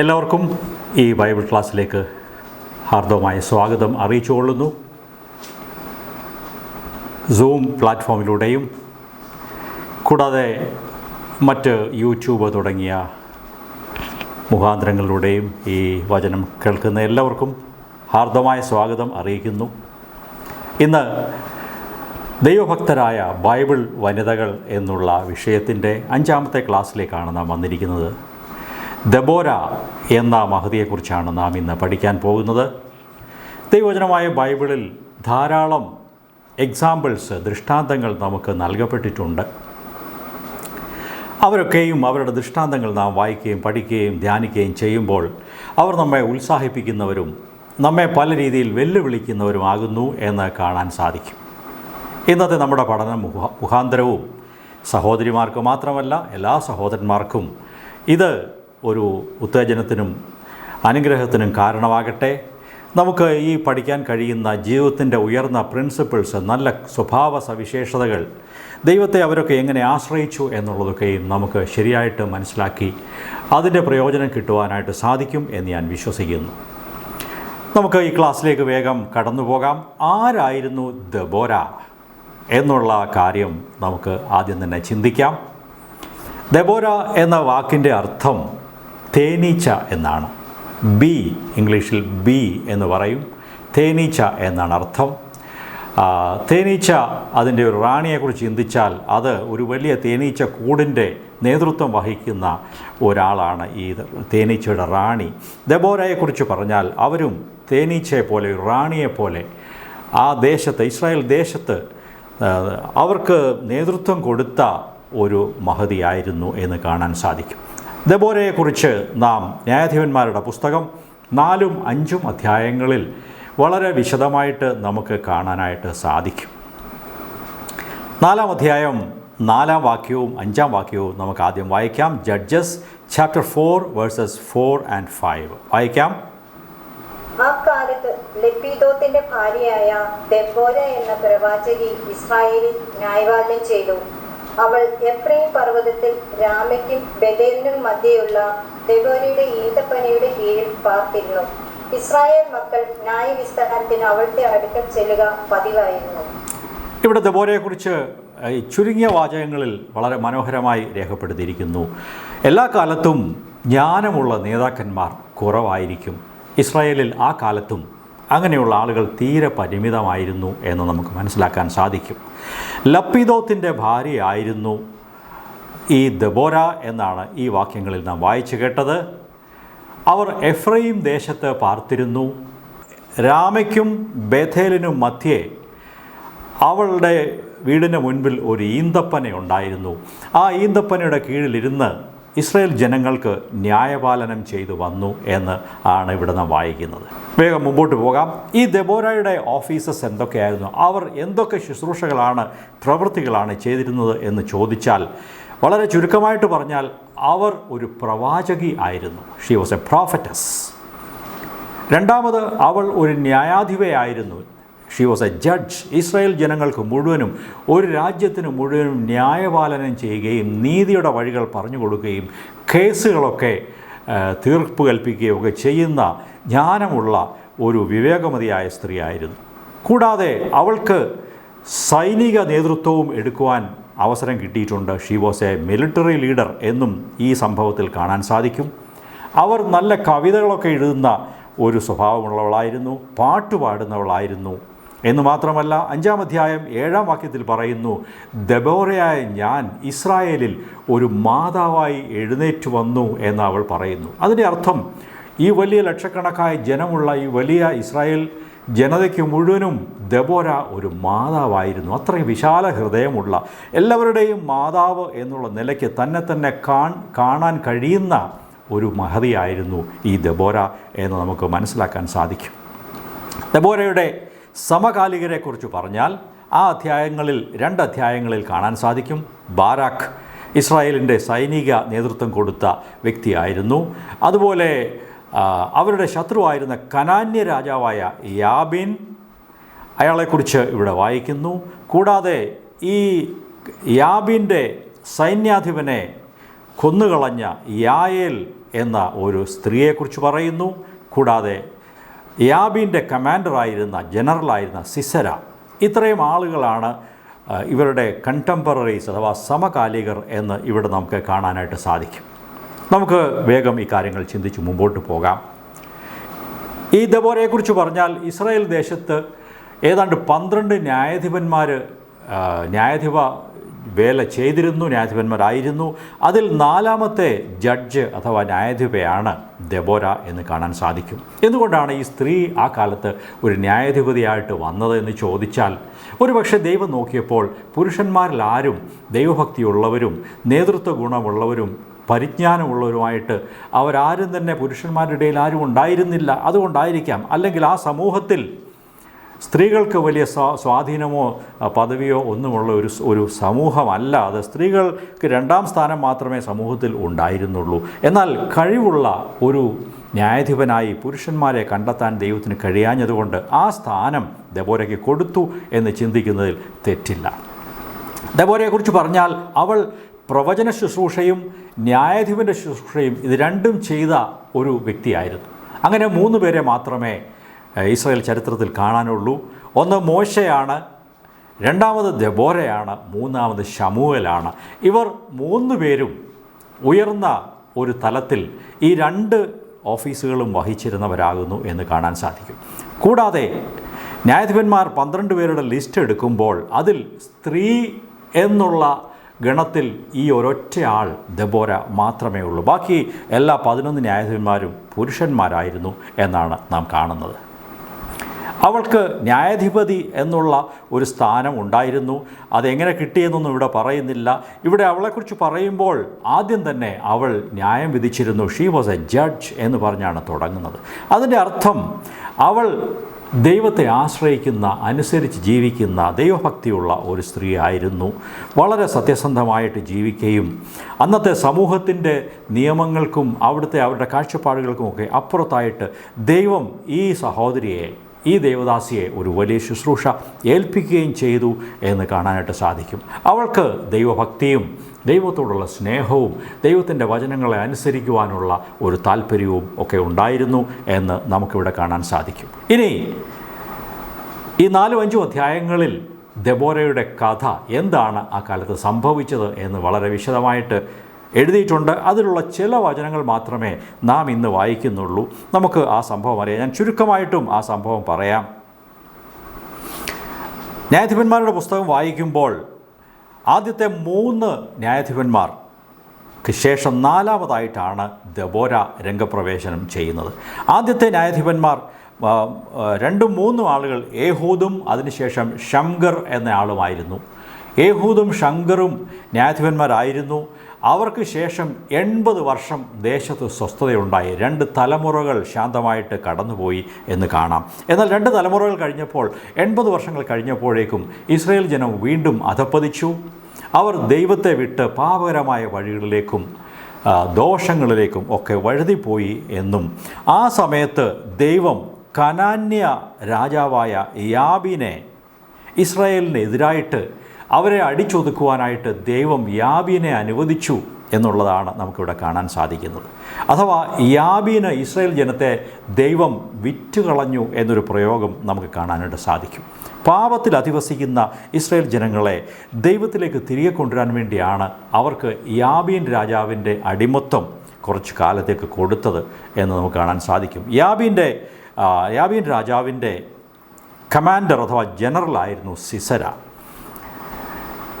എല്ലാവർക്കും ഈ ബൈബിൾ ക്ലാസ്സിലേക്ക് ഹാർദവമായ സ്വാഗതം അറിയിച്ചുകൊള്ളുന്നു സൂം പ്ലാറ്റ്ഫോമിലൂടെയും കൂടാതെ മറ്റ് യൂട്യൂബ് തുടങ്ങിയ മുഖാന്തരങ്ങളിലൂടെയും ഈ വചനം കേൾക്കുന്ന എല്ലാവർക്കും ഹാർദമായ സ്വാഗതം അറിയിക്കുന്നു. ഇന്ന് ദൈവഭക്തരായ ബൈബിൾ വനിതകൾ എന്നുള്ള വിഷയത്തിന്റെ അഞ്ചാമത്തെ ക്ലാസ്സിലേക്കാണ് നാം വന്നിരിക്കുന്നത്. ദബോര എന്ന മഹതിയെക്കുറിച്ചാണ് നാം ഇന്ന് പഠിക്കാൻ പോകുന്നത്. ദൈവചനമായ ബൈബിളിൽ ധാരാളം എക്സാമ്പിൾസ് ദൃഷ്ടാന്തങ്ങൾ നമുക്ക് നൽകപ്പെട്ടിട്ടുണ്ട്. അവരൊക്കെയും അവരുടെ ദൃഷ്ടാന്തങ്ങൾ നാം വായിക്കുകയും പഠിക്കുകയും ധ്യാനിക്കുകയും ചെയ്യുമ്പോൾ അവർ നമ്മെ ഉത്സാഹിപ്പിക്കുന്നവരും നമ്മെ പല രീതിയിൽ വെല്ലുവിളിക്കുന്നവരുമാകുന്നു എന്ന് കാണാൻ സാധിക്കും. ഇന്നത്തെ നമ്മുടെ പഠനം മുഖ മുഖാന്തരവും സഹോദരിമാർക്ക് മാത്രമല്ല എല്ലാ സഹോദരന്മാർക്കും ഇത് ഒരു ഉത്തേജനത്തിനും അനുഗ്രഹത്തിനും കാരണമാകട്ടെ. നമുക്ക് ഈ പഠിക്കാൻ കഴിയുന്ന ജീവിതത്തിന്റെ ഉയർന്ന പ്രിൻസിപ്പിൾസ് നല്ല സ്വഭാവ സവിശേഷതകൾ ദൈവത്തെ അവരൊക്കെ എങ്ങനെ ആശ്രയിച്ചു എന്നുള്ളതൊക്കെയും നമുക്ക് ശരിയായിട്ട് മനസ്സിലാക്കി അതിന്റെ പ്രയോജനം കിട്ടുവാനായിട്ട് സാധിക്കും എന്ന് ഞാൻ വിശ്വസിക്കുന്നു. നമുക്ക് ഈ ക്ലാസ്സിലേക്ക് വേഗം കടന്നു പോകാം ആരായിരുന്നു ദബോര എന്നുള്ള കാര്യം നമുക്ക് ആദ്യം തന്നെ ചിന്തിക്കാം. ദബോര എന്ന വാക്കിന്റെ അർത്ഥം തേനീച്ച എന്നാണ്. ബി ഇംഗ്ലീഷിൽ ബി എന്ന് പറയും. തേനീച്ച എന്നാണ് അർത്ഥം. തേനീച്ച അതിന്റെ ഒരു റാണിയെക്കുറിച്ച് ചിന്തിച്ചാൽ അത് ഒരു വലിയ തേനീച്ച കൂടിന്റെ നേതൃത്വം വഹിക്കുന്ന ഒരാളാണ് ഈ തേനീച്ചയുടെ റാണി. ദബോരയെക്കുറിച്ച് പറഞ്ഞാൽ അവരും തേനീച്ചയെ പോലെ ഒരു റാണിയെപ്പോലെ ആ ദേശത്ത് ഇസ്രായേൽ ദേശത്ത് അവർക്ക് നേതൃത്വം കൊടുത്ത ഒരു മഹതിയായിരുന്നു എന്ന് കാണാൻ സാധിക്കും. ദബോരയെക്കുറിച്ച് നാം ന്യായാധിപന്മാരുടെ പുസ്തകം നാലും അഞ്ചും അധ്യായങ്ങളിൽ വളരെ വിശദമായിട്ട് നമുക്ക് കാണാനായിട്ട് സാധിക്കും. നാലാം അധ്യായം നാലാം വാക്യവും അഞ്ചാം വാക്യവും നമുക്ക് ആദ്യം വായിക്കാം. Judges chapter four verses four and five വായിക്കാം. ഭാര്യയായ ദെബോര എന്ന പ്രവാചകി ഇസ്രായേലിൽ ന്യായവാദം ചെയ്തു. അവൾ എഫ്രൈം പർവതത്തിൽ രാമയ്ക്കും ബദേലിനും മധ്യയുള്ള ദബോരയുടെ ഈതപ്പനയുടെ കീഴിൽ പാർത്തിരുന്നു. ഇസ്രായേൽ മക്കൾ ന്യായവിസ്താരത്തിന് അവളുടെ അടുക്കൽ ചെല്ലുക പതിവായിരുന്നു. ഇവിടെ ദബോരയെക്കുറിച്ച് ഈ ചുരുങ്ങിയ വാചകങ്ങളിൽ വളരെ മനോഹരമായി രേഖപ്പെടുത്തിയിരിക്കുന്നു. എല്ലാ കാലത്തും ജ്ഞാനമുള്ള നേതാക്കന്മാർ കുറവായിരിക്കും. ഇസ്രായേലിൽ ആ കാലത്തും അങ്ങനെയുള്ള ആളുകൾ തീരെ പരിമിതമായിരുന്നു എന്ന് നമുക്ക് മനസ്സിലാക്കാൻ സാധിക്കും. ലപ്പിദോത്തിന്റെ ഭാര്യയായിരുന്നു ഈ ദബോര എന്നാണ് ഈ വാക്യങ്ങളിൽ നാം വായിച്ചു കേട്ടത്. അവർ എഫ്രൈം ദേശത്ത് പാർത്തിരുന്നു. രാമയ്ക്കും ബേഥേലിനും മധ്യേ അവളുടെ വീടിന് മുൻപിൽ ഒരു ഈന്തപ്പന ഉണ്ടായിരുന്നു. ആ ഈന്തപ്പനയുടെ കീഴിലിരുന്ന് ഇസ്രായേൽ ജനങ്ങൾക്ക് ന്യായപാലനം ചെയ്തു വന്നു എന്ന് ആണ് ഇവിടെ നാം വായിക്കുന്നത്. വേഗം മുമ്പോട്ട് പോകാം. ഈ ദബോരയുടെ ഓഫീസസ് എന്തൊക്കെയായിരുന്നു? അവർ എന്തൊക്കെ ശുശ്രൂഷകളാണ് പ്രവൃത്തികളാണ് ചെയ്തിരുന്നത് എന്ന് ചോദിച്ചാൽ വളരെ ചുരുക്കമായിട്ട് പറഞ്ഞാൽ അവർ ഒരു പ്രവാചകി ആയിരുന്നു. ഷീ വാസ് എ പ്രോഫറ്റസ് രണ്ടാമത് അവൾ ഒരു ന്യായാധിപയായിരുന്നു. She was a judge Israel ജനങ്ങൾക്ക് മുഴുവനും ഒരു രാജ്യത്തിന് മുഴുവനും ന്യായപാലനം ചെയ്യുകയും നീതിയുടെ വഴികൾ പറഞ്ഞു കൊടുക്കുകയും കേസുകളൊക്കെ തീർപ്പ് കൽപ്പിക്കുകയും ഒക്കെ ചെയ്യുന്ന ജ്ഞാനമുള്ള ഒരു വിവേകമതിയായ സ്ത്രീയായിരുന്നു. കൂടാതെ അവൾക്ക് സൈനിക നേതൃത്വവും എടുക്കുവാൻ അവസരം കിട്ടിയിട്ടുണ്ട്. She was a military leader എന്നും ഈ സംഭവത്തിൽ കാണാൻ സാധിക്കും. അവർ നല്ല കവിതകളൊക്കെ എഴുതുന്ന ഒരു സ്വഭാവമുള്ളവളായിരുന്നു. പാട്ട് പാടുന്നവളായിരുന്നു. എന്ന് മാത്രമല്ല അഞ്ചാം അധ്യായം ഏഴാം വാക്യത്തിൽ പറയുന്നു ദബോറയായ ഞാൻ ഇസ്രായേലിൽ ഒരു മാതാവായി എഴുന്നേറ്റ് വന്നു എന്ന് അവൾ പറയുന്നു. അതിന്റെ അർത്ഥം ഈ വലിയ ലക്ഷക്കണക്കായ ജനമുള്ള ഈ വലിയ ഇസ്രായേൽ ജനതയ്ക്ക് മുഴുവനും ദബോര ഒരു മാതാവായിരുന്നു. അത്രയും വിശാല ഹൃദയമുള്ള എല്ലാവരുടെയും മാതാവ് എന്നുള്ള നിലയ്ക്ക് തന്നെ തന്നെ കാണാൻ കഴിയുന്ന ഒരു മഹതിയായിരുന്നു ഈ ദബോര എന്ന് നമുക്ക് മനസ്സിലാക്കാൻ സാധിക്കും. ദബോരയുടെ സമകാലികരെക്കുറിച്ച് പറഞ്ഞാൽ ആ അധ്യായങ്ങളിൽ രണ്ട് അധ്യായങ്ങളിൽ കാണാൻ സാധിക്കും. ബാരാഖ് ഇസ്രായേലിന്റെ സൈനിക നേതൃത്വം കൊടുത്ത വ്യക്തിയായിരുന്നു. അതുപോലെ അവരുടെ ശത്രുവായിരുന്ന കനാന്യ രാജാവായ യാബിൻ അയാളെക്കുറിച്ച് ഇവിടെ വായിക്കുന്നു. കൂടാതെ ഈ യാബിന്റെ സൈന്യാധിപനെ കൊന്നുകളഞ്ഞ യായേൽ എന്ന ഒരു സ്ത്രീയെക്കുറിച്ച് പറയുന്നു. കൂടാതെ യാബിന്റെ കമാൻഡറായിരുന്ന ജനറലായിരുന്ന സിസര. ഇത്രയും ആളുകളാണ് ഇവരുടെ കണ്ടംപററീസ് അഥവാ സമകാലികർ എന്ന് ഇവിടെ നമുക്ക് കാണാനായിട്ട് സാധിക്കും. നമുക്ക് വേഗം ഈ കാര്യങ്ങൾ ചിന്തിച്ച് മുമ്പോട്ട് പോകാം. ഈ ദബോരയെക്കുറിച്ച് പറഞ്ഞാൽ ഇസ്രായേൽ ദേശത്ത് ഏതാണ്ട് പന്ത്രണ്ട് ന്യായാധിപന്മാർ ന്യായാധിപ വേല ചെയ്തിരുന്നു ന്യായാധിപന്മാരായിരുന്നു. അതിൽ നാലാമത്തെ ജഡ്ജ് അഥവാ ന്യായാധിപയാണ് ദബോര എന്ന് കാണാൻ സാധിക്കും. എന്തുകൊണ്ടാണ് ഈ സ്ത്രീ ആ കാലത്ത് ഒരു ന്യായാധിപതിയായിട്ട് വന്നത് എന്ന് ചോദിച്ചാൽ ഒരുപക്ഷെ ദൈവം നോക്കിയപ്പോൾ പുരുഷന്മാരിൽ ആരും ദൈവഭക്തിയുള്ളവരും നേതൃത്വ ഗുണമുള്ളവരും പരിജ്ഞാനമുള്ളവരുമായിട്ട് അവരാരും തന്നെ പുരുഷന്മാരുടെ ഇടയിൽ ആരും ഉണ്ടായിരുന്നില്ല. അതുകൊണ്ടായിരിക്കാം അല്ലെങ്കിൽ ആ സമൂഹത്തിൽ സ്ത്രീകൾക്ക് വലിയ സ്വാ സ്വാധീനമോ പദവിയോ ഒന്നുമുള്ള ഒരു ഒരു സമൂഹമല്ല അത്. സ്ത്രീകൾക്ക് രണ്ടാം സ്ഥാനം മാത്രമേ സമൂഹത്തിൽ ഉണ്ടായിരുന്നുള്ളൂ. എന്നാൽ കഴിവുള്ള ഒരു ന്യായാധിപനായി പുരുഷന്മാരെ കണ്ടെത്താൻ ദൈവത്തിന് കഴിയാഞ്ഞതുകൊണ്ട് ആ സ്ഥാനം ദബോരയ്ക്ക് കൊടുത്തു എന്ന് ചിന്തിക്കുന്നതിൽ തെറ്റില്ല. ദബോരയെക്കുറിച്ച് പറഞ്ഞാൽ അവൾ പ്രവചന ശുശ്രൂഷയും ന്യായാധിപന്റെ ശുശ്രൂഷയും ഇത് രണ്ടും ചെയ്ത ഒരു വ്യക്തിയായിരുന്നു. അങ്ങനെ മൂന്ന് പേരെ മാത്രമേ ഇസ്രായേൽ ചരിത്രത്തിൽ കാണാനുള്ളൂ. ഒന്ന് മോശയാണ് രണ്ടാമത് ദബോരയാണ് മൂന്നാമത് ഷമുവലാണ് ഇവർ മൂന്ന് പേരും ഉയർന്ന ഒരു തലത്തിൽ ഈ രണ്ട് ഓഫീസുകളും വഹിച്ചിരുന്നവരാകുന്നു എന്ന് കാണാൻ സാധിക്കും. കൂടാതെ ന്യായാധിപന്മാർ പന്ത്രണ്ട് പേരുടെ ലിസ്റ്റ് എടുക്കുമ്പോൾ അതിൽ സ്ത്രീ എന്നുള്ള ഗണത്തിൽ ഈ ഒരൊറ്റ ആൾ ദബോര മാത്രമേ ഉള്ളൂ. ബാക്കി എല്ലാ പതിനൊന്ന് ന്യായാധിപന്മാരും പുരുഷന്മാരായിരുന്നു എന്നാണ് നാം കാണുന്നത്. അവൾക്ക് ന്യായാധിപതി എന്നുള്ള ഒരു സ്ഥാനം ഉണ്ടായിരുന്നു. അതെങ്ങനെ കിട്ടിയെന്നൊന്നും ഇവിടെ പറയുന്നില്ല. ഇവിടെ അവളെക്കുറിച്ച് പറയുമ്പോൾ ആദ്യം തന്നെ അവൾ ന്യായം വിധിച്ചിരുന്നു. ഷീ വാസ് എ ജഡ്ജ് എന്ന് പറഞ്ഞാണ് തുടങ്ങുന്നത്. അതിന്റെ അർത്ഥം അവൾ ദൈവത്തെ ആശ്രയിക്കുന്ന അനുസരിച്ച് ജീവിക്കുന്ന ദൈവഭക്തിയുള്ള ഒരു സ്ത്രീ ആയിരുന്നു. വളരെ സത്യസന്ധമായിട്ട് ജീവിക്കുകയും അന്നത്തെ സമൂഹത്തിന്റെ നിയമങ്ങൾക്കും അവിടുത്തെ അവരുടെ കാഴ്ചപ്പാടുകൾക്കുമൊക്കെ അപ്പുറത്തായിട്ട് ദൈവം ഈ സഹോദരിയെ ഈ ദേവദാസിയെ ഒരു വലിയ ശുശ്രൂഷ ഏൽപ്പിക്കുകയും ചെയ്തു എന്ന് കാണാനായിട്ട് സാധിക്കും. അവൾക്ക് ദൈവഭക്തിയും ദൈവത്തോടുള്ള സ്നേഹവും ദൈവത്തിന്റെ വചനങ്ങളെ അനുസരിക്കുവാനുള്ള ഒരു താല്പര്യവും ഒക്കെ ഉണ്ടായിരുന്നു എന്ന് നമുക്കിവിടെ കാണാൻ സാധിക്കും. ഇനി ഈ നാലും അഞ്ചും അധ്യായങ്ങളിൽ ദബോരയുടെ കഥ എന്താണ് ആ കാലത്ത് സംഭവിച്ചത് എന്ന് വളരെ വിശദമായിട്ട് എഴുതിയിട്ടുണ്ട്. അതിലുള്ള ചില വചനങ്ങൾ മാത്രമേ നാം ഇന്ന് വായിക്കുന്നുള്ളൂ. നമുക്ക് ആ സംഭവം അറിയാം. ഞാൻ ചുരുക്കമായിട്ടും ആ സംഭവം പറയാം. ന്യായാധിപന്മാരുടെ പുസ്തകം വായിക്കുമ്പോൾ ആദ്യത്തെ മൂന്ന് ന്യായാധിപന്മാർ ശേഷം നാലാമതായിട്ടാണ് ദബോര രംഗപ്രവേശനം ചെയ്യുന്നത്. ആദ്യത്തെ ന്യായാധിപന്മാർ രണ്ടും മൂന്നും ആളുകൾ ഏഹൂദും അതിനുശേഷം ഷംഗർ എന്ന ആളുമായിരുന്നു. ഏഹൂദും ഷങ്കറും ന്യായാധിപന്മാരായിരുന്നു. അവർക്ക് ശേഷം എൺപത് വർഷം ദേശത്ത് സ്വസ്ഥതയുണ്ടായി. രണ്ട് തലമുറകൾ ശാന്തമായിട്ട് കടന്നുപോയി എന്ന് കാണാം. എന്നാൽ രണ്ട് തലമുറകൾ കഴിഞ്ഞപ്പോൾ എൺപത് വർഷങ്ങൾ കഴിഞ്ഞപ്പോഴേക്കും ഇസ്രയേൽ ജനം വീണ്ടും അധപ്പതിച്ചു അവർ ദൈവത്തെ വിട്ട് പാപകരമായ വഴികളിലേക്കും ദോഷങ്ങളിലേക്കും ഒക്കെ വഴുതിപ്പോയി എന്നും. ആ സമയത്ത് ദൈവം കനാന്യ രാജാവായ യാബിനെ ഇസ്രായേലിനെതിരായിട്ട് അവരെ അടിച്ചൊതുക്കുവാനായിട്ട് ദൈവം യാബീനെ അനുവദിച്ചു എന്നുള്ളതാണ് നമുക്കിവിടെ കാണാൻ സാധിക്കുന്നത്. അഥവാ യാബീന് ഇസ്രായേൽ ജനത്തെ ദൈവം വിറ്റുകളഞ്ഞു എന്നൊരു പ്രയോഗം നമുക്ക് കാണാനായിട്ട് സാധിക്കും. പാപത്തിൽ അധിവസിക്കുന്ന ഇസ്രായേൽ ജനങ്ങളെ ദൈവത്തിലേക്ക് തിരികെ കൊണ്ടുവരാൻ വേണ്ടിയാണ് അവർക്ക് യാബീൻ രാജാവിന്റെ അടിമത്വം കുറച്ച് കാലത്തേക്ക് കൊടുത്തത് എന്ന് നമുക്ക് കാണാൻ സാധിക്കും. യാബീന്റെ യാബീൻ രാജാവിന്റെ കമാൻഡർ അഥവാ ജനറലായിരുന്നു സിസര.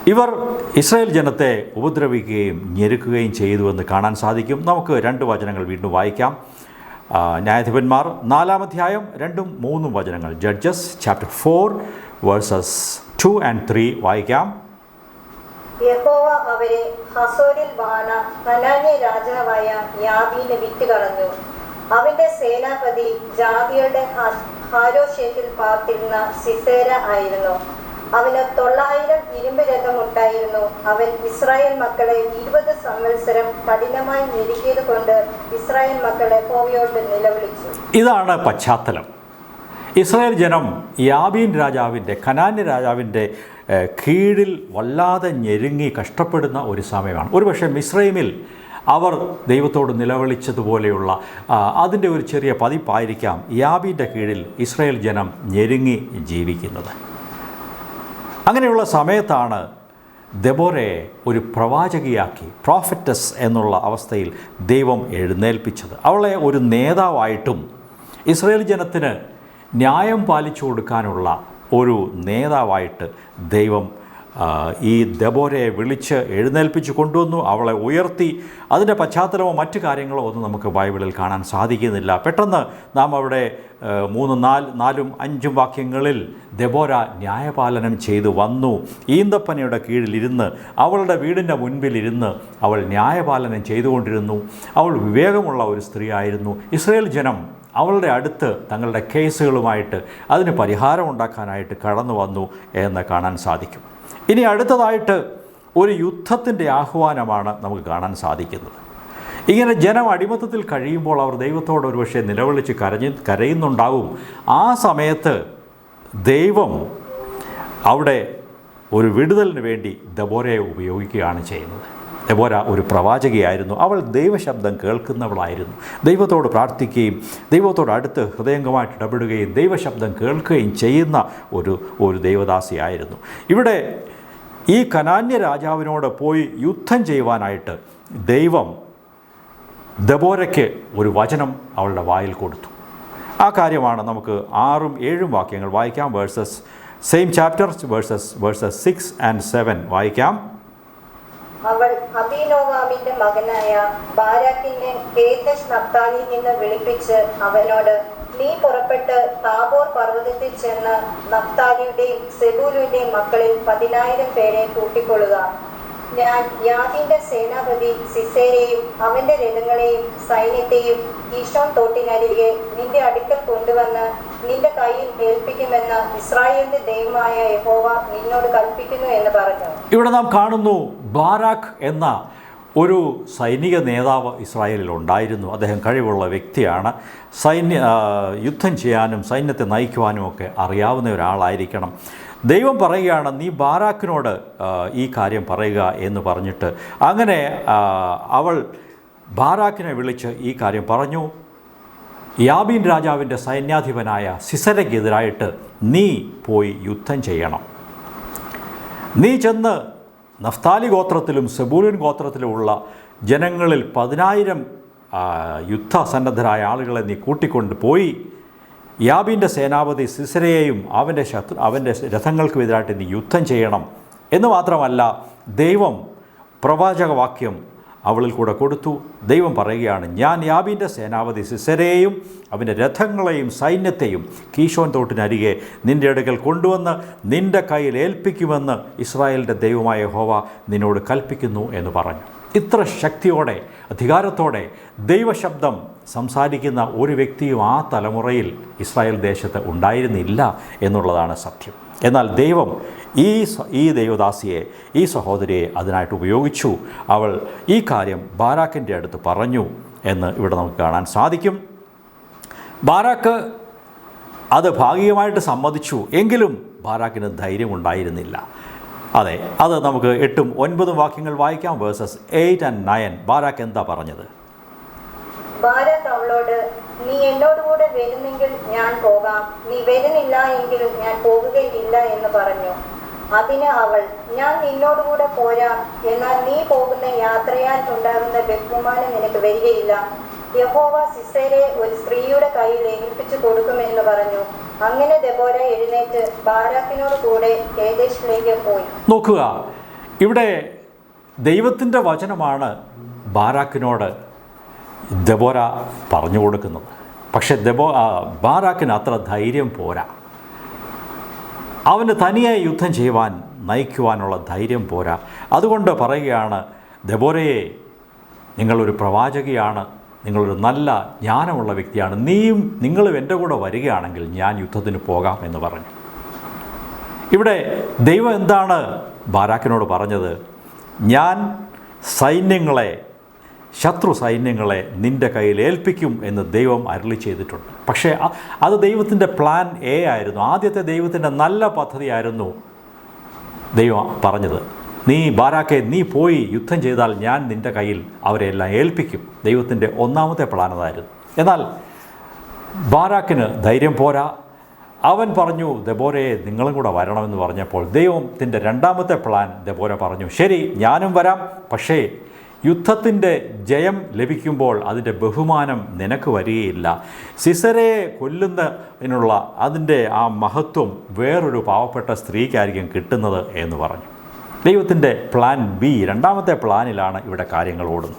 ഇവർ ഇസ്രായേൽ ജനത്തെ ഉപദ്രവിക്കുകയും ഞെരുക്കുകയും ചെയ്തുവെന്ന് കാണാൻ സാധിക്കും. നമുക്ക് രണ്ട് വചനങ്ങൾ വീണ്ടും വായിക്കാം. ന്യായാധിപന്മാർ നാലാമധ്യായം രണ്ടും മൂന്നും വചനങ്ങൾ. Judges chapter four verses two and three വായിക്കാം. യഹോവ അവരെ ഹസോരിൽ വാണ ഹനാന്യ രാജാവായ യാബീന് വിറ്റുകളഞ്ഞു അവന്റെ സേനാപതി ജാതിയുടെ ഹ- ഹാരോഷേത്തിൽ പാർത്തിരുന്ന സിസേര ആയിരുന്നു. അവന് തൊള്ളായിരം ഇരുമ്പ് രഥമുണ്ടായിരുന്നു. അവൻ ഇസ്രായേൽ മക്കളെ ഇരുപത് സംവത്സരം കഠിനമായി ഞെരുക്കിയത് കൊണ്ട് ഇസ്രായേൽ മക്കളെ കോവിയോട്ട് നിലവിളിച്ചു. ഇതാണ് പശ്ചാത്തലം. ഇസ്രായേൽ ജനം യാബീൻ രാജാവിന്റെ കനാന്യ രാജാവിന്റെ കീഴിൽ വല്ലാതെ ഞെരുങ്ങി കഷ്ടപ്പെടുന്ന ഒരു സമയമാണ്. ഒരുപക്ഷെ മിസ്രൈമിൽ അവർ ദൈവത്തോട് നിലവിളിച്ചതുപോലെയുള്ള അതിന്റെ ഒരു ചെറിയ പതിപ്പായിരിക്കാം യാബീന്റെ കീഴിൽ ഇസ്രായേൽ ജനം ഞെരുങ്ങി ജീവിക്കുന്നത്. അങ്ങനെയുള്ള സമയത്താണ് ദബോരയെ ഒരു പ്രവാചകിയാക്കി പ്രോഫറ്റസ് എന്നുള്ള അവസ്ഥയിൽ ദൈവം എഴുന്നേൽപ്പിച്ചത്. അവളെ ഒരു നേതാവായിട്ടും ഇസ്രയേൽ ജനത്തിന് ന്യായം പാലിച്ചു കൊടുക്കാനുള്ള ഒരു നേതാവായിട്ട് ദൈവം ഈ ദബോരയെ വിളിച്ച് എഴുന്നേൽപ്പിച്ച് കൊണ്ടുവന്നു അവളെ ഉയർത്തി. അതിന്റെ പശ്ചാത്തലമോ മറ്റു കാര്യങ്ങളോ ഒന്നും നമുക്ക് ബൈബിളിൽ കാണാൻ സാധിക്കുന്നില്ല. പെട്ടെന്ന് നാം അവിടെ മൂന്ന് നാല് നാലും അഞ്ചും വാക്യങ്ങളിൽ ദബോര ന്യായപാലനം ചെയ്തു വന്നു. ഈന്തപ്പനയുടെ കീഴിലിരുന്ന് അവളുടെ വീടിന്റെ മുൻപിലിരുന്ന് അവൾ ന്യായപാലനം ചെയ്തുകൊണ്ടിരുന്നു. അവൾ വിവേകമുള്ള ഒരു സ്ത്രീയായിരുന്നു. ഇസ്രയേൽ ജനം അവളുടെ അടുത്ത് തങ്ങളുടെ കേസുകളുമായിട്ട് അതിന് പരിഹാരം ഉണ്ടാക്കാനായിട്ട് കടന്നു വന്നു എന്ന് കാണാൻ സാധിക്കും. ഇനി അടുത്തതായിട്ട് ഒരു യുദ്ധത്തിന്റെ ആഹ്വാനമാണ് നമുക്ക് കാണാൻ സാധിക്കുന്നത്. ഇങ്ങനെ ജനം അടിമത്തത്തിൽ കഴിയുമ്പോൾ അവർ ദൈവത്തോട് ഒരുപക്ഷെ നിലവിളിച്ച് കരഞ്ഞ് കരയുന്നുണ്ടാവും. ആ സമയത്ത് ദൈവം അവിടെ ഒരു വിടുതലിന് വേണ്ടി ദബോരയെ ഉപയോഗിക്കുകയാണ് ചെയ്യുന്നത്. ദബോര ഒരു പ്രവാചകയായിരുന്നു. അവൾ ദൈവശബ്ദം കേൾക്കുന്നവളായിരുന്നു. ദൈവത്തോട് പ്രാർത്ഥിക്കുകയും ദൈവത്തോട് അടുത്ത് ഹൃദയംഗമായിട്ട് ഇടപെടുകയും ദൈവശബ്ദം കേൾക്കുകയും ചെയ്യുന്ന ഒരു ഒരു ദൈവദാസിയായിരുന്നു. ഇവിടെ ഈ കനാന്യ രാജാവിനോട് പോയി യുദ്ധം ചെയ്യുവാനായിട്ട് ദൈവം ദബോരയ്ക്ക് ഒരു വചനം അവളുടെ വായിൽ കൊടുത്തു. ആ കാര്യമാണ് നമുക്ക് ആറും ഏഴും വാക്യങ്ങൾ വായിക്കാം. Verses same chapter verses verses six and seven വായിക്കാം. അവൾ അബീനോവാമിന്റെ മകനായ ബാരാക്കിനെ കേദശ് നപ്താലിയിൽ നിന്ന് വിളിപ്പിച്ച് അവനോട് നീ പുറപ്പെട്ട് താബോർ പർവതത്തിൽ ചെന്ന് നഫ്താലിയുടെയും സെബൂലുവിന്റെയും മക്കളിൽ പതിനായിരം പേരെ കൂട്ടിക്കൊള്ളുക. ഞാൻ യാദിന്റെ സേനാപതി സിസേരെയും അവന്റെ രഥങ്ങളെയും സൈന്യത്തെയും ഈശോൻ തോട്ടിനരികെ നിന്റെ അടുക്കൽ കൊണ്ടുവന്ന് നിന്റെ കയ്യിൽ ഏൽപ്പിക്കുമെന്ന് ഇസ്രായേലിന്റെ ദൈവമായ യഹോവ നിന്നോട് കൽപ്പിക്കുന്നു എന്ന് പറഞ്ഞു. ഇവിടെ നാം കാണുന്നു ബാരാഖ് എന്ന ഒരു സൈനിക നേതാവ് ഇസ്രായേലിൽ ഉണ്ടായിരുന്നു. അദ്ദേഹം കഴിവുള്ള വ്യക്തിയാണ്. സൈന്യ യുദ്ധം ചെയ്യാനും സൈന്യത്തെ നയിക്കുവാനും ഒക്കെ അറിയാവുന്ന ഒരാളായിരിക്കണം. ദൈവം പറയുകയാണ് നീ ബാരാക്കിനോട് ഈ കാര്യം പറയുക എന്ന് പറഞ്ഞിട്ട്. അങ്ങനെ അവൾ ബാരാക്കിനെ വിളിച്ച് ഈ കാര്യം പറഞ്ഞു. യാബീൻ രാജാവിന്റെ സൈന്യാധിപനായ സിസരയ്ക്കെതിരായിട്ട് നീ പോയി യുദ്ധം ചെയ്യണം. നീ ചെന്ന് നഫ്താലി ഗോത്രത്തിലും സെബൂലിൻ ഗോത്രത്തിലുമുള്ള ജനങ്ങളിൽ പതിനായിരം യുദ്ധസന്നദ്ധരായ ആളുകളെ നീ കൂട്ടിക്കൊണ്ട് പോയി. യാബിന്റെ സേനാപതി സിസരയെയും അവന്റെ ശത്രു അവന്റെ രഥങ്ങൾക്കുമെതിരായിട്ട് നീ യുദ്ധം ചെയ്യണം. എന്ന് മാത്രമല്ല ദൈവം പ്രവാചകവാക്യം അവളിൽ കൂടെ കൊടുത്തു. ദൈവം പറയുകയാണ് ഞാൻ യാബിന്റെ സേനാപതി സിസരയെയും അവന്റെ രഥങ്ങളെയും സൈന്യത്തെയും കീശോൻ തോട്ടിനരികെ നിന്റെ അടുക്കൽ കൊണ്ടുവന്ന് നിന്റെ കയ്യിൽ ഏൽപ്പിക്കുമെന്ന് ഇസ്രായേലിന്റെ ദൈവമായ ഹോവ നിന്നോട് കൽപ്പിക്കുന്നു എന്ന് പറഞ്ഞു. ഇത്ര ശക്തിയോടെ അധികാരത്തോടെ ദൈവശബ്ദം സംസാരിക്കുന്ന ഒരു വ്യക്തിയും ആ തലമുറയിൽ ഇസ്രായേൽ ദേശത്ത് ഉണ്ടായിരുന്നില്ല എന്നുള്ളതാണ് സത്യം. എന്നാൽ ദൈവം ഈ ഈ ദൈവദാസിയെ ഈ സഹോദരിയെ അതിനായിട്ട് ഉപയോഗിച്ചു. അവൾ ഈ കാര്യം ബാരാക്കിന്റെ അടുത്ത് പറഞ്ഞു എന്ന് ഇവിടെ നമുക്ക് കാണാൻ സാധിക്കും. ബാരാക്ക് അത് ഭാഗികമായിട്ട് സമ്മതിച്ചു. എങ്കിലും ബാരാക്കിന് ധൈര്യം ഉണ്ടായിരുന്നില്ല അതെ അത് നമുക്ക് എട്ടും ഒൻപതും വാക്യങ്ങൾ വായിക്കാം. Verses eight and nine. Barak എന്താ പറഞ്ഞത്? നീ എന്നോടുകൂടെ വരുന്നെങ്കിൽ ഞാൻ പോകാം. നീ വരുന്നില്ല എങ്കിൽ ഞാൻ പോകുകയില്ല എന്ന് പറഞ്ഞു. അതിന് അവൾ ഞാൻ നിന്നോടുകൂടെ പോരാം. എന്നാൽ നീ പോകുന്ന യാത്രയാൽ ഉണ്ടാകുന്ന ബഹുമാനം നിനക്ക് വരികയില്ല. യഹോവ സിസേരെ ഒരു സ്ത്രീയുടെ കയ്യിൽ ഏൽപ്പിച്ചു കൊടുക്കുമെന്ന് പറഞ്ഞു. അങ്ങനെ ദബോര എഴുന്നേറ്റ് ബാരാക്കിനോട് കൂടെ കേദേശിലേക്ക് പോയി. നോക്കുക ഇവിടെ ദൈവത്തിന്റെ വചനമാണ് ബാരാക്കിനോട്. ദബോര പറഞ്ഞു കൊടുക്കുന്നത് പക്ഷേ ദബോ ബാറാക്കിന് അത്ര ധൈര്യം പോരാ. അവന് തനിയെ യുദ്ധം ചെയ്യുവാൻ നയിക്കുവാനുള്ള ധൈര്യം പോരാ. അതുകൊണ്ട് പറയുകയാണ് ദബോരയെ നിങ്ങളൊരു പ്രവാചകിയാണ് നിങ്ങളൊരു നല്ല ജ്ഞാനമുള്ള വ്യക്തിയാണ്. നീയും നിങ്ങളും എന്റെ കൂടെ വരികയാണെങ്കിൽ ഞാൻ യുദ്ധത്തിന് പോകാം എന്ന് പറഞ്ഞു. ഇവിടെ ദൈവം എന്താണ് ബാരാക്കിനോട് പറഞ്ഞത്? ഞാൻ സൈന്യങ്ങളെ ശത്രു സൈന്യങ്ങളെ നിന്റെ കയ്യിൽ ഏൽപ്പിക്കും എന്ന് ദൈവം അരുളി ചെയ്തിട്ടുണ്ട്. പക്ഷേ അത് ദൈവത്തിന്റെ പ്ലാൻ എ ആയിരുന്നു. ആദ്യത്തെ ദൈവത്തിന്റെ നല്ല പദ്ധതിയായിരുന്നു ദൈവം പറഞ്ഞത്. നീ ബാരാക്കെ നീ പോയി യുദ്ധം ചെയ്താൽ ഞാൻ നിന്റെ കയ്യിൽ അവരെ എല്ലാം ഏൽപ്പിക്കും. ദൈവത്തിന്റെ ഒന്നാമത്തെ പ്ലാൻ അതായിരുന്നു. എന്നാൽ ബാരാക്കിന് ധൈര്യം പോരാ. അവൻ പറഞ്ഞു ദബോരയെ നിങ്ങളും കൂടെ വരണമെന്ന് പറഞ്ഞപ്പോൾ ദൈവത്തിന്റെ രണ്ടാമത്തെ പ്ലാൻ ദബോര പറഞ്ഞു. ശരി ഞാനും വരാം. പക്ഷേ യുദ്ധത്തിന്റെ ജയം ലഭിക്കുമ്പോൾ അതിന്റെ ബഹുമാനം നിനക്ക് വരികയില്ല. സിസരയെ കൊല്ലുന്നതിനുള്ള അതിന്റെ ആ മഹത്വം വേറൊരു പാവപ്പെട്ട സ്ത്രീക്കായിരിക്കും കിട്ടുന്നത് എന്ന് പറഞ്ഞു. ദൈവത്തിന്റെ പ്ലാൻ ബി രണ്ടാമത്തെ പ്ലാനിലാണ് ഇവിടെ കാര്യങ്ങൾ ഓടുന്നത്.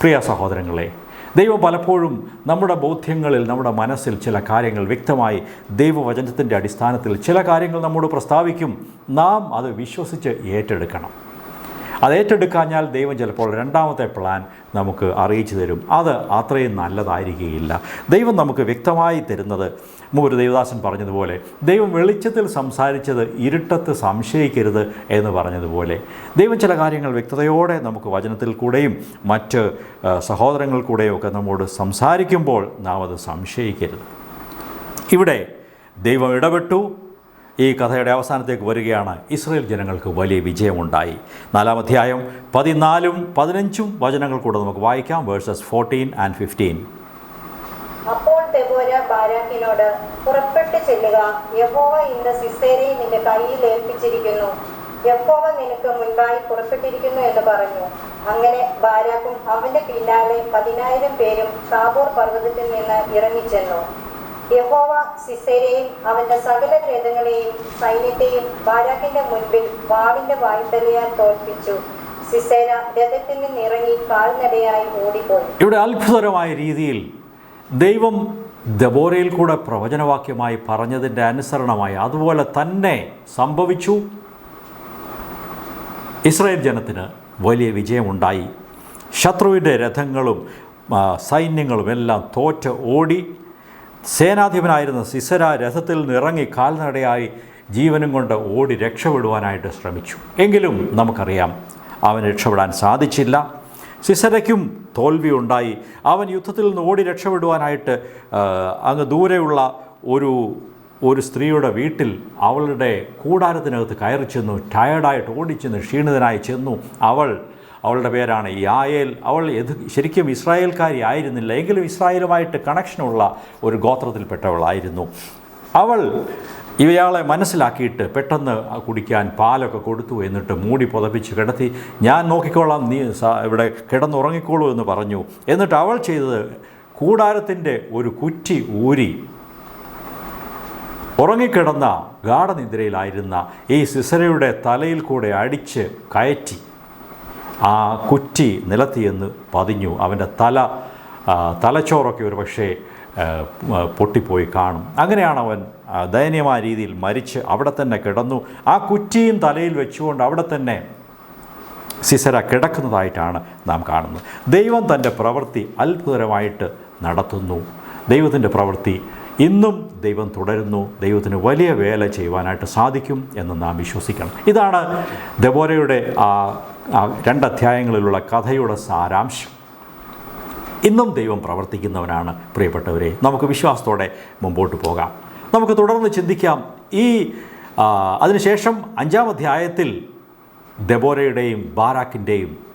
പ്രിയ സഹോദരങ്ങളെ ദൈവം പലപ്പോഴും നമ്മുടെ ബോധ്യങ്ങളിൽ നമ്മുടെ മനസ്സിൽ ചില കാര്യങ്ങൾ വ്യക്തമായി ദൈവവചനത്തിന്റെ അടിസ്ഥാനത്തിൽ ചില കാര്യങ്ങൾ നമ്മോട് പ്രസ്താവിക്കും. നാം അത് വിശ്വസിച്ച് ഏറ്റെടുക്കണം. അത് ഏറ്റെടുക്കാഞ്ഞാൽ ദൈവം ചിലപ്പോൾ രണ്ടാമത്തെ പ്ലാൻ നമുക്ക് അറിയിച്ചു തരും. അത് അത്രയും നല്ലതായിരിക്കുകയില്ല. ദൈവം നമുക്ക് വ്യക്തമായി തരുന്നത് മൂര് ദേവദാസൻ പറഞ്ഞതുപോലെ ദൈവം വെളിച്ചത്തിൽ സംസാരിച്ചത് ഇരുട്ടത്ത് സംശയിക്കരുത് എന്ന് പറഞ്ഞതുപോലെ. ദൈവം ചില കാര്യങ്ങൾ വ്യക്തതയോടെ നമുക്ക് വചനത്തിൽ കൂടെയും മറ്റ് സഹോദരങ്ങൾ കൂടെയും ഒക്കെ നമ്മോട് സംസാരിക്കുമ്പോൾ നാം അത് സംശയിക്കരുത്. ഇവിടെ ദൈവം ഇടപെട്ടു. ഈ കഥയുടെ അവസാനത്തേക്ക് വരികയാണ്. ഇസ്രയേൽ ജനങ്ങൾക്ക് വലിയ വിജയമുണ്ടായി. നാലാം അധ്യായം പതിനാലും പതിനഞ്ചും വചനങ്ങൾ കൂടെ നമുക്ക് വായിക്കാം. വേഴ്സസ് ഫോർട്ടീൻ ആൻഡ് ഫിഫ്റ്റീൻ അപ്പോൾ തെബോര ബാരാക്കിനോട് പുറപ്പെട്ടു ചെല്ലുക. യഹോവ ഇന്ന് സിസേരയെ നിന്റെ കയ്യിൽ ഏൽപ്പിച്ചിരിക്കുന്നു. യഹോവ നിനക്ക് മുൻപായി പുറപ്പെട്ടിരിക്കുന്നു എന്ന് പറഞ്ഞു. അങ്ങനെ ബാരാക്കും അവന്റെ പിന്നാലെ പതിനായിരം പേരും താബോർ പർവതത്തിൽ നിന്ന് ഇറങ്ങിച്ചെന്നു. യഹോവ സിസേരയും അവന്റെ സകല രഥങ്ങളെയും സൈന്യത്തെയും ബാരാക്കിന്റെ മുൻപിൽ വാവിന്റെ വായ്പലയാൽ തോൽപ്പിച്ചു. സിസേര രഥത്തിൽ നിന്ന് ഇറങ്ങി കാൽനടയായി ഓടിപ്പോയി. ഇവിടെ അത്ഭുതകരമായ രീതിയിൽ ദൈവം ദബോരയിൽ കൂടെ പ്രവചനവാക്യമായി പറഞ്ഞതിന്റെ അനുസരണമായി അതുപോലെ തന്നെ സംഭവിച്ചു. ഇസ്രായേൽ ജനത്തിന് വലിയ വിജയമുണ്ടായി. ശത്രുവിന്റെ രഥങ്ങളും സൈന്യങ്ങളും എല്ലാം തോറ്റ് ഓടി. സേനാധിപനായിരുന്ന സിസര രഥത്തിൽ നിറങ്ങി കാൽനടയായി ജീവനും കൊണ്ട് ഓടി രക്ഷപ്പെടുവാനായിട്ട് ശ്രമിച്ചു. എങ്കിലും നമുക്കറിയാം അവൻ രക്ഷപ്പെടാൻ സാധിച്ചില്ല. സിസരയ്ക്കും തോൽവി ഉണ്ടായി. അവൻ യുദ്ധത്തിൽ നിന്ന് ഓടി രക്ഷപ്പെടുവാനായിട്ട് അങ്ങ് ദൂരെയുള്ള ഒരു ഒരു സ്ത്രീയുടെ വീട്ടിൽ അവളുടെ കൂടാരത്തിനകത്ത് കയറി ചെന്നു. ടയർഡായിട്ട് ഓടിച്ചെന്ന് ക്ഷീണിതനായി ചെന്നു. അവൾ അവളുടെ പേരാണ് യായേൽ. അവൾ എത് ശരിക്കും ഇസ്രായേൽക്കാരി ആയിരുന്നില്ല എങ്കിലും ഇസ്രായേലുമായിട്ട് കണക്ഷനുള്ള ഒരു ഗോത്രത്തിൽപ്പെട്ടവളായിരുന്നു. അവൾ ഇവയാളെ മനസ്സിലാക്കിയിട്ട് പെട്ടെന്ന് കുടിക്കാൻ പാലൊക്കെ കൊടുത്തു എന്നിട്ട് മൂടി പുതപ്പിച്ച് കിടത്തി ഞാൻ നോക്കിക്കോളാം നീ ഇവിടെ കിടന്നുറങ്ങിക്കോളൂ എന്ന് പറഞ്ഞു. എന്നിട്ട് അവൾ ചെയ്തത് കൂടാരത്തിന്റെ ഒരു കുറ്റി ഊരി ഉറങ്ങിക്കിടന്ന ഗാഠനിദ്രയിലായിരുന്ന ഈ സിസരയുടെ തലയിൽ കൂടെ അടിച്ച് കയറ്റി. ആ കുറ്റി നിലത്തിയെന്ന് പതിഞ്ഞു. അവന്റെ തല തലച്ചോറൊക്കെ ഒരു പക്ഷേ പൊട്ടിപ്പോയി കാണും. അങ്ങനെയാണ് അവൻ ദയനീയമായ രീതിയിൽ മരിച്ച് അവിടെ തന്നെ കിടന്നു. ആ കുറ്റിയും തലയിൽ വെച്ചുകൊണ്ട് അവിടെ തന്നെ സിസര കിടക്കുന്നതായിട്ടാണ് നാം കാണുന്നത്. ദൈവം തന്റെ പ്രവൃത്തി അത്ഭുതകരമായിട്ട് നടത്തുന്നു. ദൈവത്തിന്റെ പ്രവൃത്തി ഇന്നും ദൈവം തുടരുന്നു. ദൈവത്തിന് വലിയ വേല ചെയ്യുവാനായിട്ട് സാധിക്കും എന്ന് നാം വിശ്വസിക്കണം. ഇതാണ് ദബോരയുടെ ആ രണ്ടധ്യായങ്ങളിലുള്ള കഥയുടെ സാരാംശം. ഇന്നും ദൈവം പ്രവർത്തിക്കുന്നവനാണ് പ്രിയപ്പെട്ടവരെ. നമുക്ക് വിശ്വാസത്തോടെ മുമ്പോട്ട് പോകാം. നമുക്ക് തുടർന്ന് ചിന്തിക്കാം. ഈ അതിനുശേഷം അഞ്ചാം അധ്യായത്തിൽ ദബോരയുടെയും ബാരാക്കിന്റെയും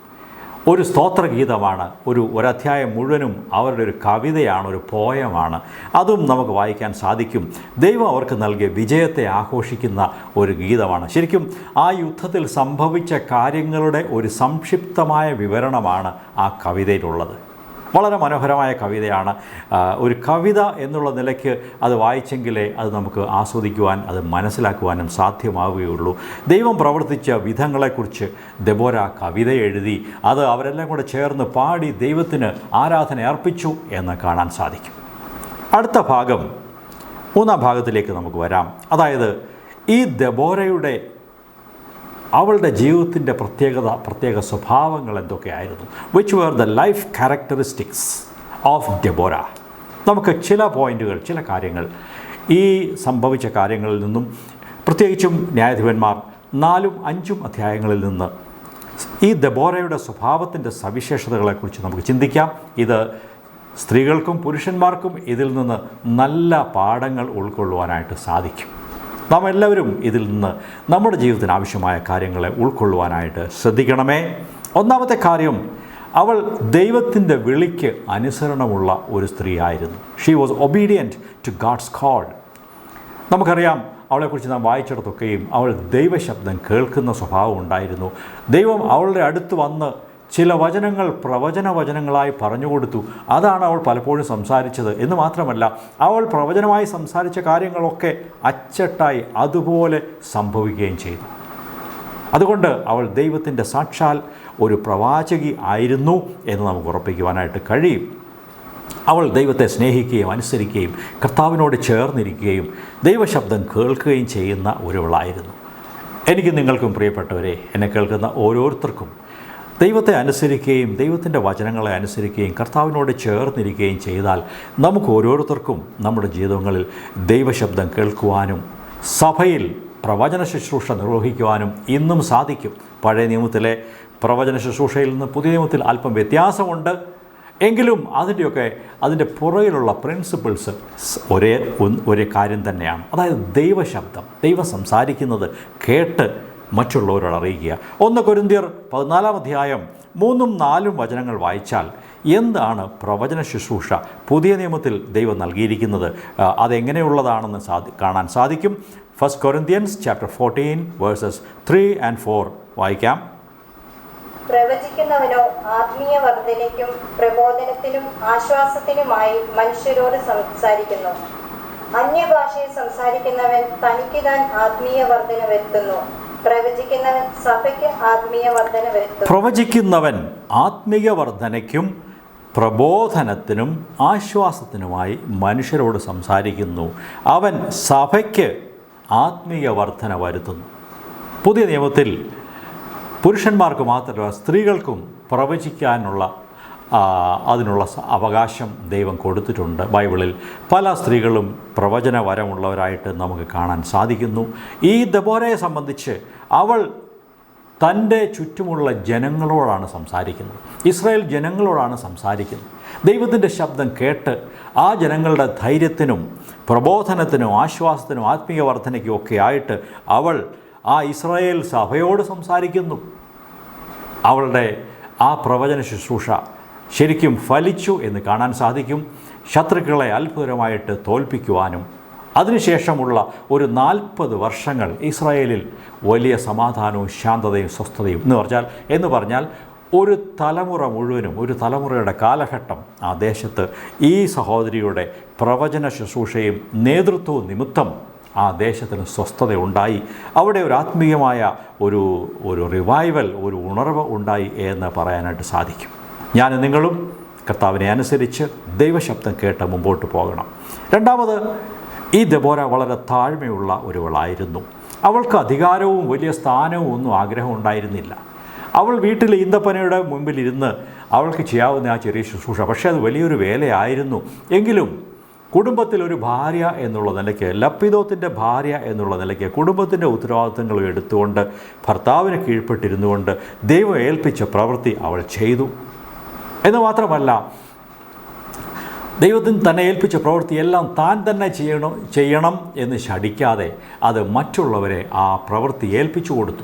ഒരു സ്തോത്രഗീതമാണ് ഒരു ഒരധ്യായം മുഴുവനും അവരുടെ ഒരു കവിതയാണ് ഒരു പോയമാണ്. അതും നമുക്ക് വായിക്കാൻ സാധിക്കും. ദൈവം അവർക്ക് നൽകിയ വിജയത്തെ ആഘോഷിക്കുന്ന ഒരു ഗീതമാണ്. ശരിക്കും ആ യുദ്ധത്തിൽ സംഭവിച്ച കാര്യങ്ങളുടെ ഒരു സംക്ഷിപ്തമായ വിവരണമാണ് ആ കവിതയിലുള്ളത്. വളരെ മനോഹരമായ കവിതയാണ്. ഒരു കവിത എന്നുള്ള നിലയ്ക്ക് അത് വായിച്ചെങ്കിലേ അത് നമുക്ക് ആസ്വദിക്കുവാൻ അത് മനസ്സിലാക്കുവാനും സാധ്യമാവുകയുള്ളൂ. ദൈവം പ്രവർത്തിച്ച വിധങ്ങളെക്കുറിച്ച് ദബോര കവിത എഴുതി അത് അവരെല്ലാം കൂടെ ചേർന്ന് പാടി ദൈവത്തിന് ആരാധന അർപ്പിച്ചു എന്ന് കാണാൻ സാധിക്കും. അടുത്ത ഭാഗം മൂന്നാം ഭാഗത്തിലേക്ക് നമുക്ക് വരാം. അതായത് ഈ ദബോരയുടെ അവളുടെ ജീവിതത്തിന്റെ പ്രത്യേകത പ്രത്യേക സ്വഭാവങ്ങൾ എന്തൊക്കെയായിരുന്നു? Which were the life characteristics of Deborah നമുക്ക് ചില പോയിന്റുകൾ ചില കാര്യങ്ങൾ. ഈ സംഭവിച്ച കാര്യങ്ങളിൽ നിന്നും പ്രത്യേകിച്ചും ന്യായാധിപന്മാർ നാലും അഞ്ചും അധ്യായങ്ങളിൽ നിന്ന് ഈ ദബോരയുടെ സ്വഭാവത്തിന്റെ സവിശേഷതകളെക്കുറിച്ച് നമുക്ക് ചിന്തിക്കാം. ഇത് സ്ത്രീകൾക്കും പുരുഷന്മാർക്കും ഇതിൽ നിന്ന് നല്ല പാഠങ്ങൾ ഉൾക്കൊള്ളുവാനായിട്ട് സാധിക്കും. നാം എല്ലാവരും ഇതിൽ നിന്ന് നമ്മുടെ ജീവിതത്തിന് ആവശ്യമായ കാര്യങ്ങളെ ഉൾക്കൊള്ളുവാനായിട്ട് ശ്രദ്ധിക്കണമേ. ഒന്നാമത്തെ കാര്യം അവൾ ദൈവത്തിന്റെ വിളിക്ക് അനുസരണമുള്ള ഒരു സ്ത്രീയായിരുന്നു. She was obedient to God's call നമുക്കറിയാം അവളെക്കുറിച്ച് നാം വായിച്ചിടത്തൊക്കെയും അവൾ ദൈവശബ്ദം കേൾക്കുന്ന സ്വഭാവം ഉണ്ടായിരുന്നു. ദൈവം അവളുടെ അടുത്ത് വന്ന് ചില വചനങ്ങൾ പ്രവചന വചനങ്ങളായി പറഞ്ഞു കൊടുത്തു. അതാണ് അവൾ പലപ്പോഴും സംസാരിച്ചത്. എന്ന് മാത്രമല്ല അവൾ പ്രവചനമായി സംസാരിച്ച കാര്യങ്ങളൊക്കെ അച്ചട്ടായി അതുപോലെ സംഭവിക്കുകയും ചെയ്തു. അതുകൊണ്ട് അവൾ ദൈവത്തിന്റെ സാക്ഷാൽ ഒരു പ്രവാചകി ആയിരുന്നു എന്ന് നമുക്ക് ഉറപ്പിക്കുവാനായിട്ട് കഴിയും. അവൾ ദൈവത്തെ സ്നേഹിക്കുകയും അനുസരിക്കുകയും കർത്താവിനോട് ചേർന്നിരിക്കുകയും ദൈവശബ്ദം കേൾക്കുകയും ചെയ്യുന്ന ഒരുവളായിരുന്നു. എനിക്ക് നിങ്ങൾക്കും പ്രിയപ്പെട്ടവരെ എന്നെ കേൾക്കുന്ന ഓരോരുത്തർക്കും ദൈവത്തെ അനുസരിക്കുകയും ദൈവത്തിന്റെ വചനങ്ങളെ അനുസരിക്കുകയും കർത്താവിനോട് ചേർന്നിരിക്കുകയും ചെയ്താൽ നമുക്ക് ഓരോരുത്തർക്കും നമ്മുടെ ജീവിതങ്ങളിൽ ദൈവശബ്ദം കേൾക്കുവാനും സഭയിൽ പ്രവചന ശുശ്രൂഷ നിർവഹിക്കുവാനും ഇന്നും സാധിക്കും. പഴയ നിയമത്തിലെ പ്രവചന ശുശ്രൂഷയിൽ നിന്ന് പുതിയ നിയമത്തിൽ അല്പം വ്യത്യാസമുണ്ട്. എങ്കിലും അതിന്റെയൊക്കെ അതിന്റെ പുറകിലുള്ള പ്രിൻസിപ്പിൾസ് ഒരേ ഒരേ കാര്യം തന്നെയാണ്. അതായത് ദൈവശബ്ദം ദൈവം സംസാരിക്കുന്നത് കേട്ട് മറ്റുള്ളവരോട് അറിയിക്കുക. ഒന്ന് കൊരിന്തിയർ പതിനാലാം അധ്യായം മൂന്നും നാലും വചനങ്ങൾ വായിച്ചാൽ എന്താണ് പ്രവചന ശുശ്രൂഷ? പുതിയ നിയമത്തിൽ ദൈവം നൽകിയിരിക്കുന്നത് അതെങ്ങനെയുള്ളതാണെന്ന് സാധി കാണാൻ സാധിക്കും. First Corinthians chapter fourteen verses three and four വായിക്കാം. പ്രവചിക്കുന്നവനോ ആത്മീയ വർദ്ധനയ്ക്കും പ്രബോധനത്തിനും ആശ്വാസത്തിനുമായി മനുഷ്യരോട് സംസാരിക്കുന്നു. അന്യഭാഷയിൽ സംസാരിക്കുന്നവൻ തനിക്ക് താൻ ആത്മീയ വർധന വരുത്തുന്നു പ്രവചിക്കുന്നവൻ ആത്മീയ വർധനയ്ക്കും പ്രബോധനത്തിനും ആശ്വാസത്തിനുമായി മനുഷ്യരോട് സംസാരിക്കുന്നു. അവൻ സഭയ്ക്ക് ആത്മീയ വർധന വരുത്തുന്നു. പുതിയ നിയമത്തിൽ പുരുഷന്മാർക്ക് മാത്രമല്ല സ്ത്രീകൾക്കും പ്രവചിക്കാനുള്ള അതിനുള്ള അവകാശം ദൈവം കൊടുത്തിട്ടുണ്ട്. ബൈബിളിൽ പല സ്ത്രീകളും പ്രവചന വരമുള്ളവരായിട്ട് നമുക്ക് കാണാൻ സാധിക്കുന്നു. ഈ ദബോരയെ സംബന്ധിച്ച് അവൾ തന്റെ ചുറ്റുമുള്ള ജനങ്ങളോടാണ് സംസാരിക്കുന്നത്. ഇസ്രായേൽ ജനങ്ങളോടാണ് സംസാരിക്കുന്നത്. ദൈവത്തിന്റെ ശബ്ദം കേട്ട് ആ ജനങ്ങളുടെ ധൈര്യത്തിനും പ്രബോധനത്തിനും ആശ്വാസത്തിനും ആത്മീയ വർധനയ്ക്കും ഒക്കെ ആയിട്ട് അവൾ ആ ഇസ്രായേൽ സഭയോട് സംസാരിക്കുന്നു. അവളുടെ ആ പ്രവചന ശുശ്രൂഷ ശരിക്കും ഫലിച്ചു എന്ന് കാണാൻ സാധിക്കും. ശത്രുക്കളെ അത്ഭുതകരമായിട്ട് തോൽപ്പിക്കുവാനും അതിനുശേഷമുള്ള ഒരു നാൽപ്പത് വർഷങ്ങൾ ഇസ്രായേലിൽ വലിയ സമാധാനവും ശാന്തതയും സ്വസ്ഥതയും എന്ന് പറഞ്ഞാൽ എന്ന് പറഞ്ഞാൽ ഒരു തലമുറ മുഴുവനും ഒരു തലമുറയുടെ കാലഘട്ടം ആ ദേശത്ത് ഈ സഹോദരിയുടെ പ്രവചന ശുശ്രൂഷയും നേതൃത്വവും നിമിത്തം ആ ദേശത്തിന് സ്വസ്ഥത ഉണ്ടായി. അവിടെ ഒരു ആത്മീയമായ ഒരു ഒരു റിവൈവൽ ഒരു ഉണർവ് ഉണ്ടായി എന്ന് പറയാനായിട്ട് സാധിക്കും. ഞാൻ നിങ്ങളും കർത്താവിനെ അനുസരിച്ച് ദൈവശബ്ദം കേട്ട് മുമ്പോട്ട് പോകണം. രണ്ടാമത് ഈ ദബോര വളരെ താഴ്മയുള്ള ഒരുവളായിരുന്നു. അവൾക്ക് അധികാരവും വലിയ സ്ഥാനവും ഒന്നും ആഗ്രഹം ഉണ്ടായിരുന്നില്ല. അവൾ വീട്ടിൽ ഈന്തപ്പനയുടെ മുമ്പിലിരുന്ന് അവൾക്ക് ചെയ്യാവുന്ന ആ ചെറിയ ശുശ്രൂഷ പക്ഷേ അത് വലിയൊരു വേലയായിരുന്നു. എങ്കിലും കുടുംബത്തിൽ ഒരു ഭാര്യ എന്നുള്ള നിലയ്ക്ക് ലപ്പിതോത്തിന്റെ ഭാര്യ എന്നുള്ള നിലയ്ക്ക് കുടുംബത്തിന്റെ ഉത്തരവാദിത്തങ്ങൾ എടുത്തുകൊണ്ട് ഭർത്താവിനെ കീഴ്പ്പെട്ടിരുന്നു കൊണ്ട് ദൈവം ഏൽപ്പിച്ച പ്രവൃത്തി അവൾ ചെയ്തു. എന്ന് മാത്രമല്ല ദൈവത്തിന് തന്നെ ഏൽപ്പിച്ച പ്രവൃത്തിയെല്ലാം താൻ തന്നെ ചെയ്യണം ചെയ്യണം എന്ന് ശടിക്കാതെ അത് മറ്റുള്ളവരെ ആ പ്രവൃത്തി ഏൽപ്പിച്ചു കൊടുത്തു.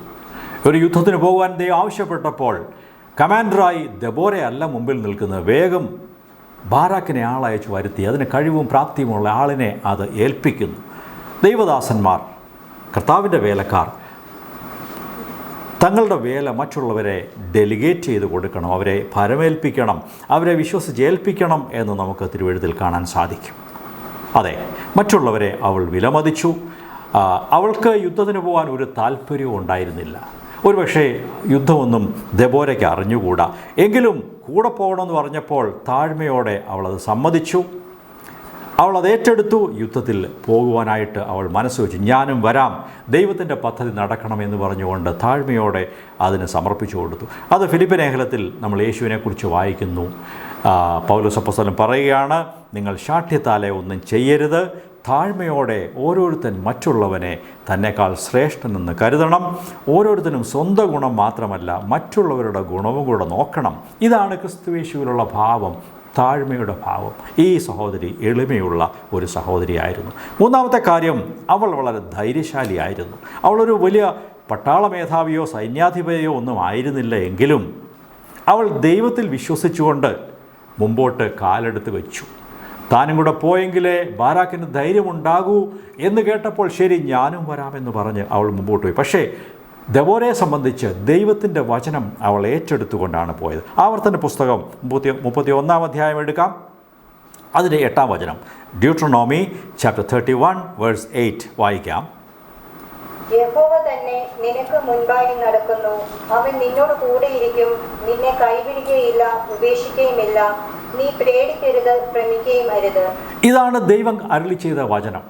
ഒരു യുദ്ധത്തിന് പോകുവാൻ ദൈവം ആവശ്യപ്പെട്ടപ്പോൾ കമാൻഡറായി ദബോരെ അല്ല മുമ്പിൽ നിൽക്കുന്നത്. വേഗം ബാരാക്കിനെ ആളയച്ച് വരുത്തി. അതിന് കഴിവും പ്രാപ്തിയുമുള്ള ആളിനെ അത് ഏൽപ്പിക്കുന്നു. ദൈവദാസന്മാർ കർത്താവിന്റെ വേലക്കാർ തങ്ങളുടെ വേല മറ്റുള്ളവരെ ഡെലിഗേറ്റ് ചെയ്ത് കൊടുക്കണം അവരെ ഭരമേൽപ്പിക്കണം അവരെ വിശ്വസിച്ച് ഏൽപ്പിക്കണം എന്ന് നമുക്ക് തിരുവഴുത്തിൽ കാണാൻ സാധിക്കും. അതെ മറ്റുള്ളവരെ അവൾ വിലമതിച്ചു. അവൾക്ക് യുദ്ധത്തിന് പോകാൻ ഒരു താല്പര്യവും ഉണ്ടായിരുന്നില്ല. ഒരുപക്ഷേ യുദ്ധമൊന്നും ദബോരയ്ക്ക് അറിഞ്ഞുകൂടാ. എങ്കിലും കൂടെ പോകണമെന്ന് പറഞ്ഞപ്പോൾ താഴ്മയോടെ അവളത് സമ്മതിച്ചു. അവൾ അത് ഏറ്റെടുത്തു. യുദ്ധത്തിൽ പോകുവാനായിട്ട് അവൾ മനസ്സ് വെച്ചു. ഞാനും വരാം. ദൈവത്തിന്റെ പദ്ധതി നടക്കണമെന്ന് പറഞ്ഞുകൊണ്ട് താഴ്മയോടെ അതിന് സമർപ്പിച്ചു കൊടുത്തു. അത് ഫിലിപ്പ് ലേഖനത്തിൽ നമ്മൾ യേശുവിനെക്കുറിച്ച് വായിക്കുന്നു. പൗലസപ്പസ്വലം പറയുകയാണ് നിങ്ങൾ ശാഠ്യത്താലെ ഒന്നും ചെയ്യരുത്. താഴ്മയോടെ ഓരോരുത്തൻ മറ്റുള്ളവനെ തന്നെക്കാൾ ശ്രേഷ്ഠനെന്ന് കരുതണം. ഓരോരുത്തരും സ്വന്തം ഗുണം മാത്രമല്ല മറ്റുള്ളവരുടെ ഗുണവും കൂടെ നോക്കണം. ഇതാണ് ക്രിസ്തുവേശുവിലുള്ള ഭാവം. താഴ്മയുടെ ഭാവം. ഈ സഹോദരി എളിമയുള്ള ഒരു സഹോദരിയായിരുന്നു. മൂന്നാമത്തെ കാര്യം അവൾ വളരെ ധൈര്യശാലിയായിരുന്നു. അവളൊരു വലിയ പട്ടാള മേധാവിയോ സൈന്യാധിപതിയോ ഒന്നും ആയിരുന്നില്ല എങ്കിലും അവൾ ദൈവത്തിൽ വിശ്വസിച്ചുകൊണ്ട് മുമ്പോട്ട് കാലെടുത്ത് വെച്ചു. താനും കൂടെ പോയെങ്കിലേ ബാരാക്കിന് ധൈര്യമുണ്ടാകൂ എന്ന് കേട്ടപ്പോൾ ശരി ഞാനും വരാമെന്ന് പറഞ്ഞ് അവൾ മുമ്പോട്ട് പോയി. പക്ഷേ ദബോരയെ സംബന്ധിച്ച് ദൈവത്തിന്റെ വചനം അവൾ ഏറ്റെടുത്തുകൊണ്ടാണ് പോയത്. ആവർത്തന പുസ്തകം മുപ്പത്തി മുപ്പത്തി ഒന്നാം അധ്യായം എടുക്കാം. അതിന്റെ എട്ടാം വചനം. Deuteronomy chapter thirty one verse eight വായിക്കാം. യഹോവ തന്നെ നിനക്ക് മുൻപായി നടക്കുന്നു. അവൻ നിന്നോട് കൂടെയിരിക്കും. നിന്നെ കൈവിടുകയില്ല ഉപേക്ഷിക്കുകയുമില്ല നീ പേടിക്കരുത് ഭ്രമിക്കുകയും അരുത് ഇതാണ് ദൈവം അരുളി ചെയ്ത വചനം.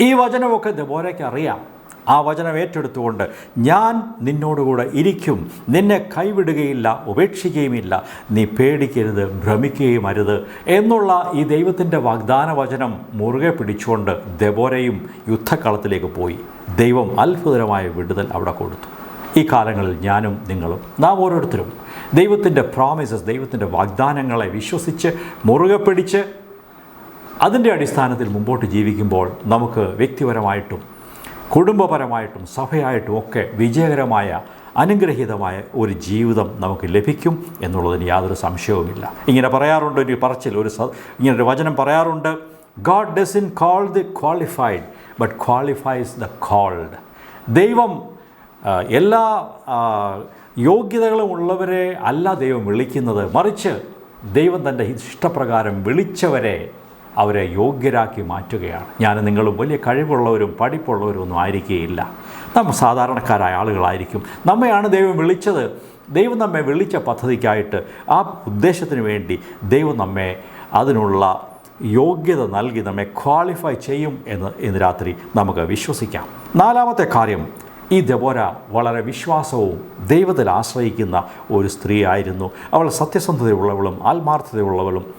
ഈ വചനമൊക്കെ ദബോരയ്ക്ക് അറിയാം. ആ വചനം ഏറ്റെടുത്തുകൊണ്ട് ഞാൻ നിന്നോടുകൂടെ ഇരിക്കും. നിന്നെ കൈവിടുകയില്ല ഉപേക്ഷിക്കുകയുമില്ല. നീ പേടിക്കരുത് ഭ്രമിക്കുകയും അരുത് എന്നുള്ള ഈ ദൈവത്തിന്റെ വാഗ്ദാന വചനം മുറുകെ പിടിച്ചുകൊണ്ട് ദബോരയും യുദ്ധക്കളത്തിലേക്ക് പോയി. ദൈവം അത്ഭുതകരമായ വിടുതൽ അവിടെ കൊടുത്തു. ഈ കാലങ്ങളിൽ ഞാനും നിങ്ങളും നാം ഓരോരുത്തരും ദൈവത്തിന്റെ പ്രോമിസസ് ദൈവത്തിന്റെ വാഗ്ദാനങ്ങളെ വിശ്വസിച്ച് മുറുകെ പിടിച്ച് അതിന്റെ അടിസ്ഥാനത്തിൽ മുമ്പോട്ട് ജീവിക്കുമ്പോൾ നമുക്ക് വ്യക്തിപരമായിട്ടും കുടുംബപരമായിട്ടും സഭയായിട്ടും ഒക്കെ വിജയകരമായ അനുഗ്രഹീതമായ ഒരു ജീവിതം നമുക്ക് ലഭിക്കും എന്നുള്ളതിന് യാതൊരു സംശയവുമില്ല. ഇങ്ങനെ പറയാറുണ്ട് ഒരു പറച്ചിൽ ഒരു ഇങ്ങനൊരു വചനം പറയാറുണ്ട് God does in call the qualified but qualifies the called ദൈവം എല്ലാ യോഗ്യതകളും ഉള്ളവരെ അല്ല ദൈവം വിളിക്കുന്നത്. മറിച്ച് ദൈവം തന്റെ ഇഷ്ടപ്രകാരം വിളിച്ചവരെ അവരെ യോഗ്യരാക്കി മാറ്റുകയാണ്. ഞാൻ നിങ്ങളും വലിയ കഴിവുള്ളവരും പഠിപ്പുള്ളവരും ഒന്നും ആയിരിക്കുകയില്ല നമ്മൾ സാധാരണക്കാരായ ആളുകളായിരിക്കും. നമ്മയാണ് ദൈവം വിളിച്ചത്. ദൈവം നമ്മെ വിളിച്ച പദ്ധതിക്കായിട്ട് ആ ഉദ്ദേശത്തിന് വേണ്ടി ദൈവം നമ്മെ അതിനുള്ള യോഗ്യത നൽകി നമ്മെ ക്വാളിഫൈ ചെയ്യും എന്ന് ഇന്ന് രാത്രി നമുക്ക് വിശ്വസിക്കാം. നാലാമത്തെ കാര്യം ഈ ദബോര വളരെ വിശ്വാസവും ദൈവത്തിൽ ആശ്രയിക്കുന്ന ഒരു സ്ത്രീ ആയിരുന്നു. അവൾ സത്യസന്ധതയുള്ളവളും ആത്മാർത്ഥതയുള്ളവളും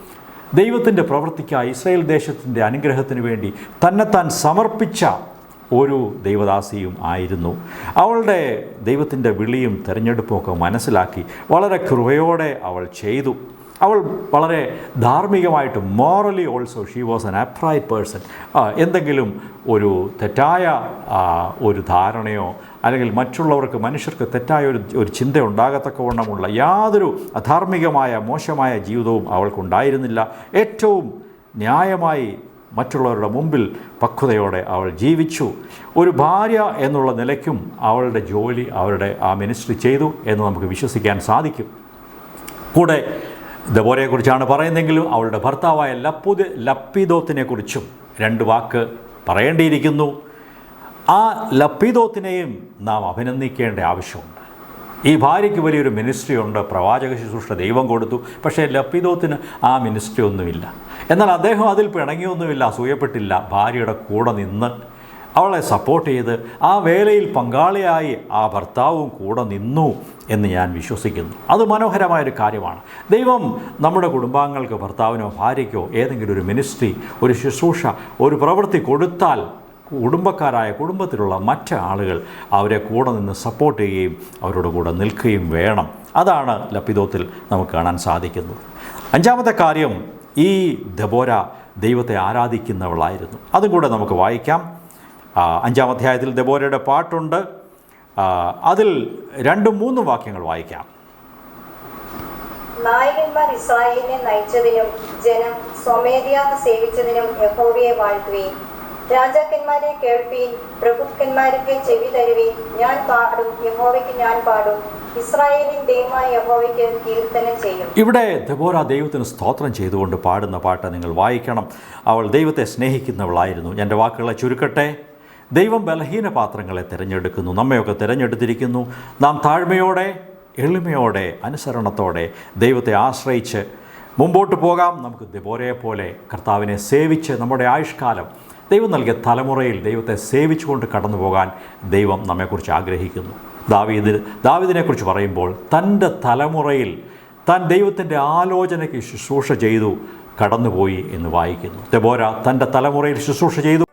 ദൈവത്തിന്റെ പ്രവൃത്തിക്കായി ഇസ്രായേൽ ദേശത്തിന്റെ അനുഗ്രഹത്തിന് വേണ്ടി തന്നെത്താൻ സമർപ്പിച്ച ഒരു ദൈവദാസിയും ആയിരുന്നു. അവളുടെ ദൈവത്തിന്റെ വിളിയും തിരഞ്ഞെടുപ്പും ഒക്കെ മനസ്സിലാക്കി വളരെ കൃപയോടെ അവൾ ചെയ്തു. അവൾ വളരെ ധാർമ്മികമായിട്ട് morally also she was an upright person എന്തെങ്കിലും ഒരു തെറ്റായ ഒരു ധാരണയോ അല്ലെങ്കിൽ മറ്റുള്ളവർക്ക് മനുഷ്യർക്ക് തെറ്റായ ഒരു ഒരു ചിന്ത ഉണ്ടാകത്തക്കവണ്ണമുള്ള യാതൊരു അധാർമികമായ മോശമായ ജീവിതവും അവൾക്കുണ്ടായിരുന്നില്ല. ഏറ്റവും ന്യായമായി മറ്റുള്ളവരുടെ മുമ്പിൽ പക്വതയോടെ അവൾ ജീവിച്ചു. ഒരു ഭാര്യ എന്നുള്ള നിലയ്ക്കും അവളുടെ ജോലി അവരുടെ ആ മിനിസ്ട്രി ചെയ്തു എന്ന് നമുക്ക് വിശ്വസിക്കാൻ സാധിക്കും. കൂടെ ദബോരയെക്കുറിച്ചാണ് പറയുന്നതെങ്കിലും അവളുടെ ഭർത്താവായ ലപ്പുദ് ലപ്പിദോത്തിനെക്കുറിച്ചും രണ്ട് വാക്ക് പറയേണ്ടിയിരിക്കുന്നു. ആ ലപ്പിദോത്തിനെയും നാം അഭിനന്ദിക്കേണ്ട ആവശ്യമുണ്ട്. ഈ ഭാര്യയ്ക്ക് വലിയൊരു മിനിസ്ട്രി ഉണ്ട്. പ്രവാചക ശുശ്രൂഷ ദൈവം കൊടുത്തു. പക്ഷേ ലപ്പിദോത്തിന് ആ മിനിസ്ട്രി ഒന്നുമില്ല. എന്നാൽ അദ്ദേഹം അതിൽ പിണങ്ങിയൊന്നുമില്ല അസൂയപ്പെട്ടില്ല. ഭാര്യയുടെ കൂടെ നിന്ന് അവളെ സപ്പോർട്ട് ചെയ്ത് ആ വേലയിൽ പങ്കാളിയായി ആ ഭർത്താവും കൂടെ നിന്നു എന്ന് ഞാൻ വിശ്വസിക്കുന്നു. അത് മനോഹരമായൊരു കാര്യമാണ്. ദൈവം നമ്മുടെ കുടുംബാംഗങ്ങൾക്ക് ഭർത്താവിനോ ഭാര്യയ്ക്കോ ഏതെങ്കിലും ഒരു മിനിസ്ട്രി ഒരു ശുശ്രൂഷ ഒരു പ്രവൃത്തി കൊടുത്താൽ കുടുംബക്കാരായ കുടുംബത്തിലുള്ള മറ്റ് ആളുകൾ അവരെ കൂടെ നിന്ന് സപ്പോർട്ട് ചെയ്യുകയും അവരോട് കൂടെ നിൽക്കുകയും വേണം. അതാണ് ലപ്പിതോത്തിൽ നമുക്ക് കാണാൻ സാധിക്കുന്നത്. അഞ്ചാമത്തെ കാര്യം ഈ ദബോര ദൈവത്തെ ആരാധിക്കുന്നവളായിരുന്നു. അതും കൂടെ നമുക്ക് വായിക്കാം. അഞ്ചാം അധ്യായത്തിൽ ദബോരയുടെ പാട്ടുണ്ട്. അതിൽ രണ്ടും മൂന്നും വാക്യങ്ങൾ വായിക്കാം. നായകന്മാർ ഇസ്രായേലിനെ നയിച്ചതിനും ജനം സ്വമേധയാ സേവിച്ചതിനും യഹോവയെ വാഴ്ത്തുവീൻ. രാജാക്കന്മാരെ കേൾപ്പീൻ പ്രഭുക്കന്മാരൊക്കെ ചെവി തരുവീൻ. ഞാൻ പാടും യഹോവയ്ക്ക് ഞാൻ പാടും. ഇവിടെ ദബോര ദൈവത്തിന് സ്തോത്രം ചെയ്തുകൊണ്ട് പാടുന്ന പാട്ട് നിങ്ങൾ വായിക്കണം. അവൾ ദൈവത്തെ സ്നേഹിക്കുന്നവളായിരുന്നു. എന്റെ വാക്കുകളെ ചുരുക്കട്ടെ. ദൈവം ബലഹീന പാത്രങ്ങളെ തിരഞ്ഞെടുക്കുന്നു നമ്മയൊക്കെ തിരഞ്ഞെടുത്തിരിക്കുന്നു. നാം താഴ്മയോടെ എളിമയോടെ അനുസരണത്തോടെ ദൈവത്തെ ആശ്രയിച്ച് മുമ്പോട്ട് പോകാം. നമുക്ക് ദബോരയെ പോലെ കർത്താവിനെ സേവിച്ച് നമ്മുടെ ആയുഷ്കാലം ദൈവം നൽകിയ തലമുറയിൽ ദൈവത്തെ സേവിച്ചുകൊണ്ട് കടന്നു പോകാൻ ദൈവം നമ്മെക്കുറിച്ച് ആഗ്രഹിക്കുന്നു. ദാവീദ് ദാവീദിനെക്കുറിച്ച് പറയുമ്പോൾ തന്റെ തലമുറയിൽ താൻ ദൈവത്തിന്റെ ആലോചനയ്ക്ക് ശുശ്രൂഷ ചെയ്തു കടന്നുപോയി എന്ന് വായിക്കുന്നു. ദബോര തന്റെ തലമുറയിൽ ശുശ്രൂഷ ചെയ്തു.